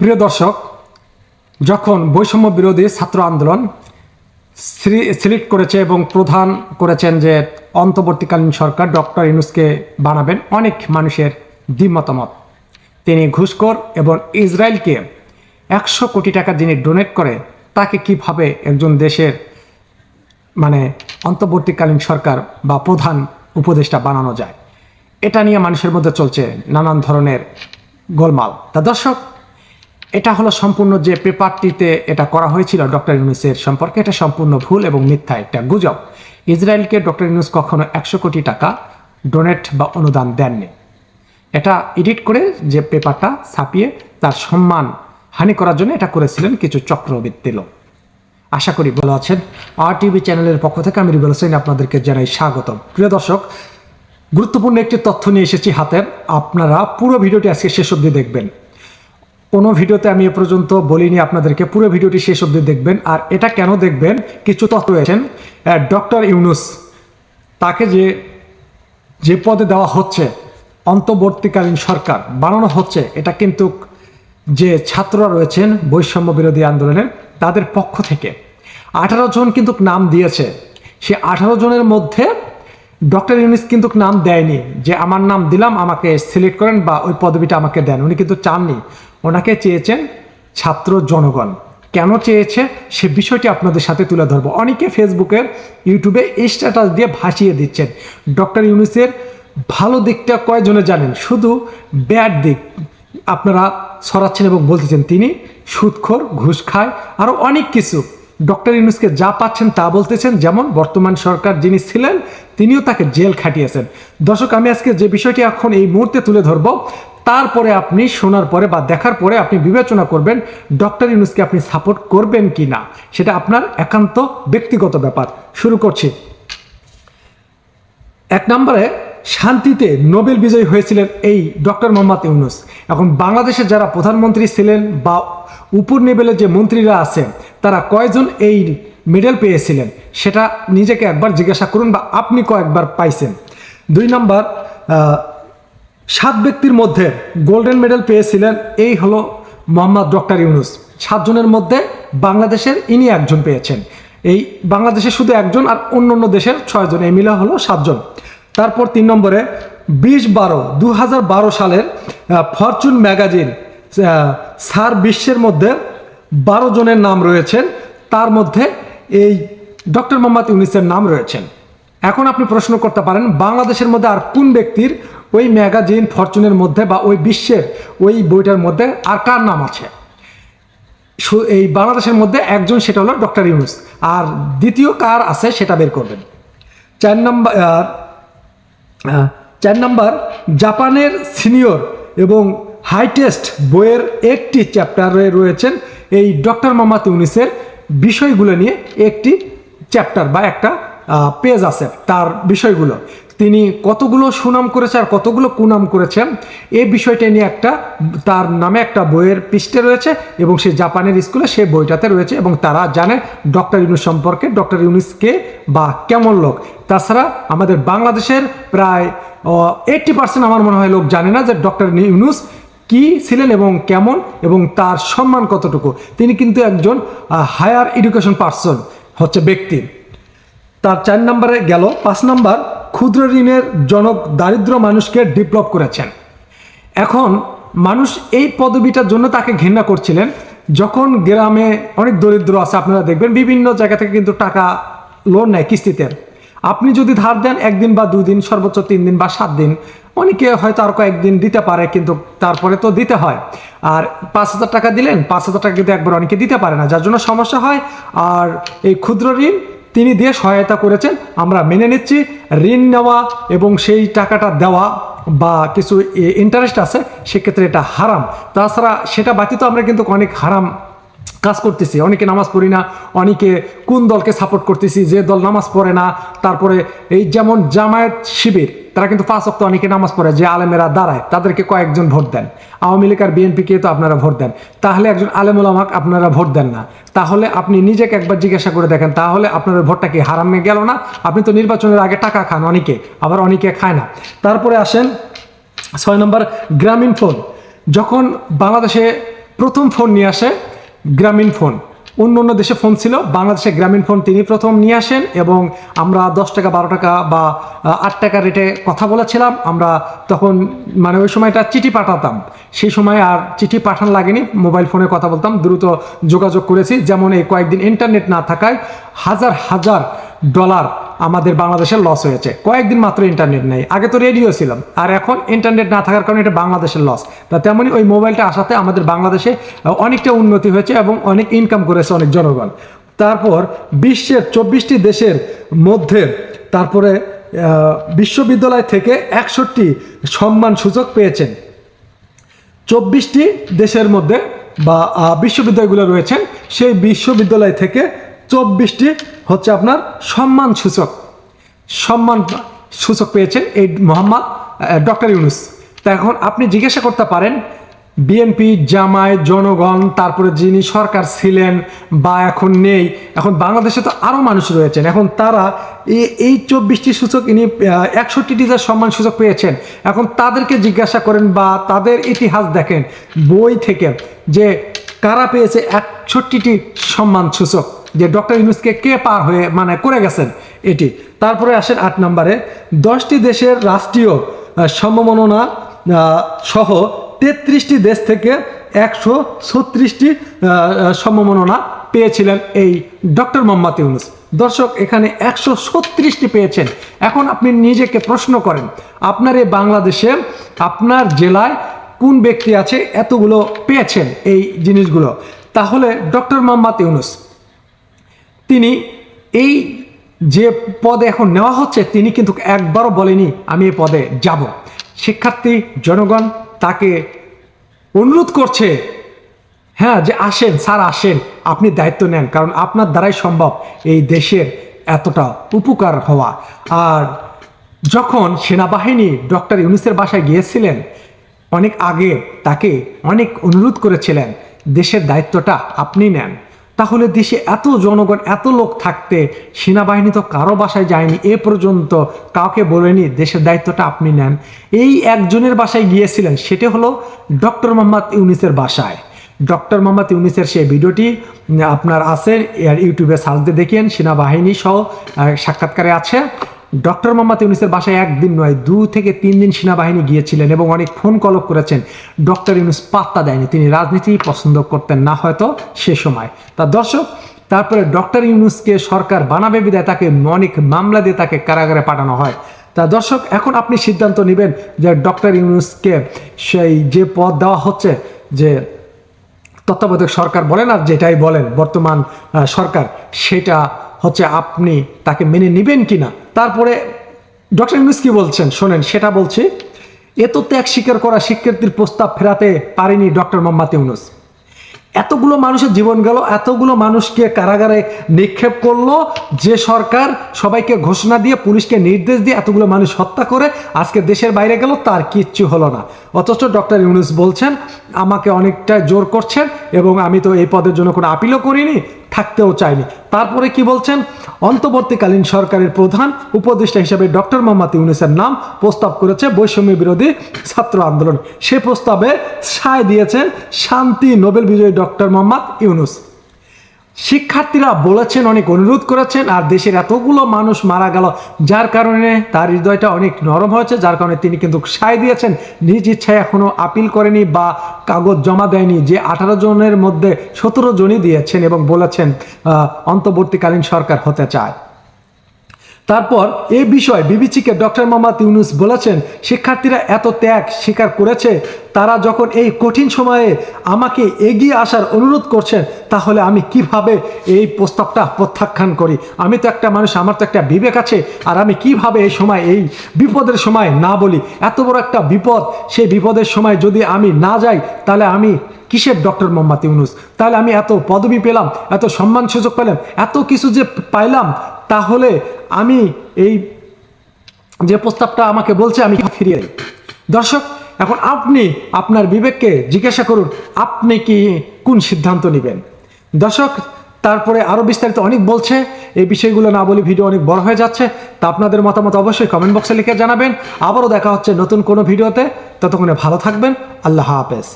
প্রিয় দর্শক, যখন বৈষম্য বিরোধী ছাত্র আন্দোলন সিলেক্ট করেছে এবং প্রধান করেছেন যে অন্তর্বর্তীকালীন সরকার ডক্টর ইউনুসকে বানাবেন, অনেক মানুষের দ্বিমতামত তিনি ঘুষখোর এবং ইসরায়েলকে একশো কোটি টাকা যিনি ডোনেট করে, তাকে কীভাবে একজন দেশের মানে অন্তর্বর্তীকালীন সরকার বা প্রধান উপদেষ্টা বানানো যায়, এটা নিয়ে মানুষের মধ্যে চলছে নানান ধরনের গোলমাল। তা দর্শক এটা হলো সম্পূর্ণ যে পেপারটিতে এটা করা হয়েছিল ডক্টর ইউনুসের সম্পর্কে, এটা সম্পূর্ণ ভুল এবং মিথ্যা একটা গুজব। ইসরায়েলকে ডক্টর ইউনুস কখনো একশো কোটি টাকা ডোনেট বা অনুদান দেননি। এটা এডিট করে যে পেপারটা ছাপিয়ে তার সম্মান হানি করার জন্য এটা করেছিলেন কিছু চক্রবৃত্তি লোক। আশা করি ভালো আছেন। আর টিভি চ্যানেলের পক্ষ থেকে আমি রিবেল হোসেন আপনাদেরকে জানাই স্বাগতম। প্রিয় দর্শক, গুরুত্বপূর্ণ একটি তথ্য নিয়ে এসেছি হাতে। আপনারা পুরো ভিডিওটি আজকে শেষ অবধি দেখবেন। কোনো ভিডিওতে আমি এ পর্যন্ত বলিনি আপনাদেরকে, পুরো ভিডিওটি শেষ অবধি দেখবেন। আর এটা কেন দেখবেন? কিছু তথ্য রয়েছেন ডক্টর ইউনুস তাকে যে যে পদে দেওয়া হচ্ছে, অন্তর্বর্তীকালীন সরকার বানানো হচ্ছে, এটা কিন্তু যে ছাত্ররা রয়েছেন বৈষম্য বিরোধী আন্দোলনের, তাদের পক্ষ থেকে। আঠারো জন কিন্তু নাম দিয়েছে। সে আঠারো জনের মধ্যে ডক্টর ইউনিস কিন্তু নাম দেয়নি যে, আমার নাম দিলাম, আমাকে সিলেক্ট করেন বা ওই পদবিটা আমাকে দেন। উনি কিন্তু চাননি। ওনাকে চেয়েছেন ছাত্র জনগণ। কেন চেয়েছে? সে বিষয়টি আপনাদের সাথে তুলে ধরবো। অনেকে ফেসবুকের, ইউটিউবে স্ট্যাটাস দিয়ে ভাসিয়ে দিচ্ছেন। ডক্টর ইউনিসের ভালো দিকটা কয়জনে জানেন? শুধু ব্যাড দিক আপনারা সরাচ্ছেন এবং বলতেছেন, তিনি সুদখোর, ঘুষ খায় আরও অনেক কিছু। ডক্টর ইউনুসকে যা পাচ্ছেন তা বলতেছেন, যেমন বর্তমান সরকার যিনি ছিলেন, তিনিও তাকে জেল খাটিয়েছেন। দর্শক, আমি আজকে যে বিষয়টি এখন এই মুহূর্তে তুলে ধরব, তারপরে আপনি শোনার পরে বা দেখার পরে আপনি বিবেচনা করবেন ডক্টর ইউনুসকে আপনি সাপোর্ট করবেন কি না। সেটা আপনার একান্ত ব্যক্তিগত ব্যাপার। শুরু করছি। এক নম্বরে, শান্তিতে নোবেল বিজয়ী হয়েছিলেন এই ডক্টর মোহাম্মদ ইউনুস। এখন বাংলাদেশে যারা প্রধানমন্ত্রী ছিলেন বা উপর লেভেলে যে মন্ত্রীরা আছেন তারা কয়জন এই মেডেল পেয়েছিলেন, সেটা নিজেকে একবার জিজ্ঞাসা করুন বা আপনি কয়েকবার পাইছেন। দুই নম্বর সাত ব্যক্তির মধ্যে গোল্ডেন মেডেল পেয়েছিলেন, এই হলো মোহাম্মদ ডক্টর ইউনুস। সাতজনের মধ্যে বাংলাদেশের ইনি একজন পেয়েছেন। এই বাংলাদেশে শুধু একজন আর অন্য অন্য দেশের ছয়জন, এই মিলে হলো সাতজন। তারপর তিন নম্বরে, বিশ বারো দু সালের ফরচুন ম্যাগাজিন সার বিশ্বের মধ্যে বারো জনের নাম রয়েছেন। তার মধ্যে এই ডক্টর মোহাম্মদ ইউনিসের নাম রয়েছেন। এখন আপনি প্রশ্ন করতে পারেন, বাংলাদেশের মধ্যে আর কোন ব্যক্তির ওই ম্যাগাজিন ফরচুনের মধ্যে বা ওই বিশ্বের ওই বইটার মধ্যে আর কার নাম আছে? এই বাংলাদেশের মধ্যে একজন, সেটা হলো ডক্টর ইউনুস। আর দ্বিতীয় কার আছে, সেটা বের করবেন। চার নম্বর চার নম্বর, জাপানের সিনিয়র এবং হাইটেস্ট বইয়ের একটি চ্যাপ্টারে রয়েছেন এই ডক্টর মোহাম্মদ ইউনিসের বিষয়গুলো নিয়ে একটি চ্যাপ্টার বা একটা পেজ আছে তার বিষয়গুলো। তিনি কতগুলো সুনাম করেছে আর কতগুলো কুনাম করেছেন এই বিষয়টা নিয়ে একটা, তার নামে একটা বইয়ের পৃষ্ঠে রয়েছে এবং সে জাপানের স্কুলে সেই বইটাতে রয়েছে এবং তারা জানে ডক্টর ইউনুস সম্পর্কে, ডক্টর ইউনুসকে বা কেমন লোক। তাছাড়া আমাদের বাংলাদেশের প্রায় এইটটি পার্সেন্ট আমার মনে হয় লোক জানে না যে ডক্টর ইউনুস কি ছিলেন এবং কেমন এবং তার সম্মান কতটুকু? তিনি কিন্তু একজন হায়ার এডুকেশন পার্সন হচ্ছে ব্যক্তি। তার চার নম্বরে গেল, পাঁচ নম্বর, ক্ষুদ্র ঋণের জনক দারিদ্র মানুষকে ডেভেলপ করেছেন। এখন মানুষ এই পদবিটার জন্য তাকে ঘৃণা করছিলেন। যখন গ্রামে অনেক দরিদ্র আছে, আপনারা দেখবেন, বিভিন্ন জায়গা থেকে কিন্তু টাকা লোন নেয় কিস্তিতে। আপনি যদি ধার দেন, একদিন বা দুই দিন, সর্বোচ্চ তিন দিন বা সাত দিন অনেকে হয়তো আর কয়েকদিন দিতে পারে, কিন্তু তারপরে তো দিতে হয়। আর পাঁচ হাজার টাকা দিলেন, পাঁচ হাজার টাকা কিন্তু একবার অনেকে দিতে পারে না, যার জন্য সমস্যা হয়। আর এই ক্ষুদ্র ঋণ তিনি দিয়ে সহায়তা করেছেন, আমরা মেনে নিচ্ছি। ঋণ নেওয়া এবং সেই টাকাটা দেওয়া বা কিছু ইন্টারেস্ট আছে, সেক্ষেত্রে এটা হারাম। তাছাড়া সেটা ব্যতীত আমরা কিন্তু অনেক হারাম কাজ করতেছি। অনেকে নামাজ পড়ি না, অনেকে কোন দলকে সাপোর্ট করতেছি, যে দল নামাজ পড়ে না, তারপরে এই যেমন জামায়াত শিবির তারা কিন্তু পাঁচ অক্ত অনেকে নামাজ পড়ে, যে আলেমেরা দাঁড়ায়, তাদেরকে কয়েকজন ভোট দেন। আওয়ামী লীগ আর বিএনপিকে তো আপনারা ভোট দেন। তাহলে একজন আলেমুল আমাক আপনারা ভোট দেন না। তাহলে আপনি নিজেকে একবার জিজ্ঞাসা করে দেখেন, তাহলে আপনার ভোটটা কি হারামে গেল না? আপনি তো নির্বাচনের আগে টাকা খান অনেকে, আবার অনেকে খায় না। তারপরে আসেন ছয় নম্বর, গ্রামীণ ফোন। যখন বাংলাদেশে প্রথম ফোন নিয়ে আসে, গ্রামীণ ফোন। অন্য অন্য দেশে ফোন ছিল। বাংলাদেশে গ্রামীণ ফোন তিনি প্রথম নিয়ে আসেন এবং আমরা দশ টাকা, বারো টাকা বা আট টাকা রেটে কথা বলেছিলাম। আমরা তখন মানে ওই সময়টা চিঠি পাঠাতাম। সেই সময় আর চিঠি পাঠান লাগেনি মোবাইল ফোনে কথা বলতাম। দ্রুত যোগাযোগ করেছি। যেমন এই কয়েকদিন ইন্টারনেট না থাকায় হাজার হাজার ডলার আমাদের বাংলাদেশে লস হয়েছে। কয়েকদিন মাত্র ইন্টারনেট নেই। আগে তো রেডিও ছিলাম। আর এখন ইন্টারনেট না থাকার কারণে এটা বাংলাদেশের লস তা তেমনই ওই মোবাইলটা আসাতে আমাদের বাংলাদেশে অনেকটা উন্নতি হয়েছে এবং অনেক ইনকাম করেছে অনেক জনগণ। তারপর বিশ্বের চব্বিশটি দেশের মধ্যে তারপরে বিশ্ববিদ্যালয় থেকে একষট্টি সম্মান সূচক পেয়েছেন। চব্বিশটি দেশের মধ্যে বা বিশ্ববিদ্যালয়গুলো রয়েছেন। সেই বিশ্ববিদ্যালয় থেকে চব্বিশটি হচ্ছে আপনার সম্মান সূচক সম্মান সূচক পেয়েছেন এই মোহাম্মদ ডক্টর ইউনুস। তা এখন আপনি জিজ্ঞাসা করতে পারেন, বিএনপি জামায় জনগণ, তারপরে যিনি সরকার ছিলেন বা এখন নেই, এখন বাংলাদেশে তো আরও মানুষ রয়েছেন, এখন তারা এই- এই চব্বিশটি সূচক ইনি একষট্টিটি যে সম্মান সূচক পেয়েছেন, এখন তাদেরকে জিজ্ঞাসা করেন বা তাদের ইতিহাস দেখেন, বই থেকে, যে কারা পেয়েছে একষট্টিটি সম্মান সূচক যে ডক্টর ইউনুসকে কে পার হয়ে মানে করে গেছেন এটি। তারপরে আসেন আট নম্বরে, দশটি দেশের রাষ্ট্রীয় সম্মাননা সহ তেত্রিশটি দেশ থেকে একশো ছত্রিশটি সম্মাননা পেয়েছিলেন এই ডক্টর মোহাম্মদ ইউনুস। দর্শক, এখানে একশো ছত্রিশটি পেয়েছেন। এখন আপনি নিজেকে প্রশ্ন করেন, আপনার এই বাংলাদেশে, আপনার জেলায় কোন ব্যক্তি আছে, এতগুলো পেয়েছেন এই জিনিসগুলো? তাহলে ডক্টর মোহাম্মদ ইউনুস তিনি এই যে পদে এখন নেওয়া হচ্ছে, তিনি কিন্তু একবারও বলেনি, আমি এই পদে যাব। শিক্ষার্থী, জনগণ তাকে অনুরোধ করছে হ্যাঁ যে আসেন, স্যার আসেন, আপনি দায়িত্ব নেন, কারণ আপনার দ্বারাই সম্ভব এই দেশের এতটা উপকার হওয়া। আর যখন সেনাবাহিনী ডক্টর ইউনিসের বাসায় গিয়েছিলেন, অনেক আগে তাকে অনেক অনুরোধ করেছিলেন, দেশের দায়িত্বটা আপনি নেন। তাহলে দেশে এত জনগণ, এত লোক থাকতে সেনাবাহিনী তো কারও বাসায় যায়নি, এ পর্যন্ত কাউকে বলেনি দেশের দায়িত্বটা আপনি নেন। এই একজনের বাসায় গিয়েছিলেন, সেটা হলো ডক্টর মোহাম্মদ ইউনিসের বাসায়। ডক্টর মোহাম্মদ ইউনিসের সেই ভিডিওটি আপনার আছে ইউটিউবে দিয়ে দেখেন, সেনাবাহিনী সহ সাক্ষাৎকারে আছে। ডক্টর মোহাম্মদ ইউনিসের বাসায় একদিন নয়, দু থেকে তিন দিন সেনাবাহিনী গিয়েছিলেন এবং অনেক ফোন কলক করেছেন। ডক্টর ইউনুস পাত্তা দেয়নি। তিনি রাজনীতি পছন্দ করতেন না হয়তো সে সময়। তা দর্শক, তারপরে ডক্টর ইউনুসকে সরকার বানাবে বিদায় তাকে অনেক মামলা দিয়ে তাকে কারাগারে পাঠানো হয়। তা দর্শক, এখন আপনি সিদ্ধান্ত নেবেন যে ডক্টর ইউনুসকে সেই যে পদ দেওয়া হচ্ছে, যে তত্ত্বাবধায়ক সরকার বলেন আর যেটাই বলেন বর্তমান সরকার, সেটা হচ্ছে আপনি তাকে মেনে নেবেন কিনা? তারপরে ডক্টর ইউনুস কি বলছেন? শোনেন, সেটা বলছি। এত ত্যাগ স্বীকার করা শিক্ষার্থীর প্রস্তাব ফেরাতে পারেনি ডক্টর মোহাম্মদ ইউনুস। এতগুলো মানুষের জীবন গেল, এতগুলো মানুষকে কারাগারে নিক্ষেপ করল, যে সরকার সবাইকে ঘোষণা দিয়ে, পুলিশকে নির্দেশ দিয়ে এতগুলো মানুষ হত্যা করে আজকে দেশের বাইরে গেল, তার কিচ্ছু হলো না। অথচ ডক্টর ইউনুস বলছেন আমাকে অনেকটা জোর করছেন এবং আমি তো এই পদের জন্য কোনো আপিলও করিনি, থাকতেও চাইনি। তারপরে কি বলছেন? অন্তর্বর্তীকালীন সরকারের প্রধান উপদেষ্টা হিসেবে ডক্টর মোহাম্মদ ইউনুসের নাম প্রস্তাব করেছে বৈষম্য বিরোধী ছাত্র আন্দোলন। সে প্রস্তাবে সায় দিয়েছেন শান্তি নোবেল বিজয়ী ডক্টর মোহাম্মদ ইউনুস। শিক্ষার্থীরা বলেছেন, অনেক অনুরোধ করেছেন, আর দেশের এতগুলো মানুষ মারা গেল, যার কারণে তার হৃদয়টা অনেক নরম হয়েছে, যার কারণে তিনি কিন্তু সায় দিয়েছেন। নিজ ইচ্ছায় এখনও আপিল করেনি বা কাগজ জমা দেয়নি, যে আঠারো জনের মধ্যে সতেরো জনই দিয়েছেন এবং বলেছেন অন্তর্বর্তীকালীন সরকার হতে চায়। তারপর এ বিষয়ে বিবিসিকে ডক্টর মোহাম্মদ ইউনুস বলেছেন, শিক্ষার্থীরা এত ত্যাগ স্বীকার করেছে, তারা যখন এই কঠিন সময়ে আমাকে এগিয়ে আসার অনুরোধ করছেন, তাহলে আমি কীভাবে এই প্রস্তাবটা প্রত্যাখ্যান করি? আমি তো একটা মানুষ, আমার তো একটা বিবেক আছে, আর আমি কীভাবে এই সময়, এই বিপদের সময় না বলি? এত বড় একটা বিপদ, সেই বিপদের সময় যদি আমি না যাই, তাহলে আমি কিসের ডক্টর মোহাম্মদ ইউনুস? তাহলে আমি এত পদবি পেলাম, এত সম্মান সুযোগ পেলাম, এত কিছু যে পাইলাম তাহলে আমি এই যে প্রস্তাবটা আমাকে বলছে, আমি ফিরিয়ে দিই? দর্শক, এখন আপনি আপনার বিবেককে জিজ্ঞাসা করুন, আপনি কি কোন সিদ্ধান্ত নেবেন? দর্শক, তারপরে আরও বিস্তারিত অনেক বলছে, এই বিষয়গুলো না বলে ভিডিও অনেক বড় হয়ে যাচ্ছে, তা আপনাদের মতামত অবশ্যই কমেন্ট বক্সে লিখে জানাবেন। আবারও দেখা হচ্ছে নতুন কোনো ভিডিওতে, ততক্ষণে ভালো থাকবেন, আল্লাহ হাফেজ।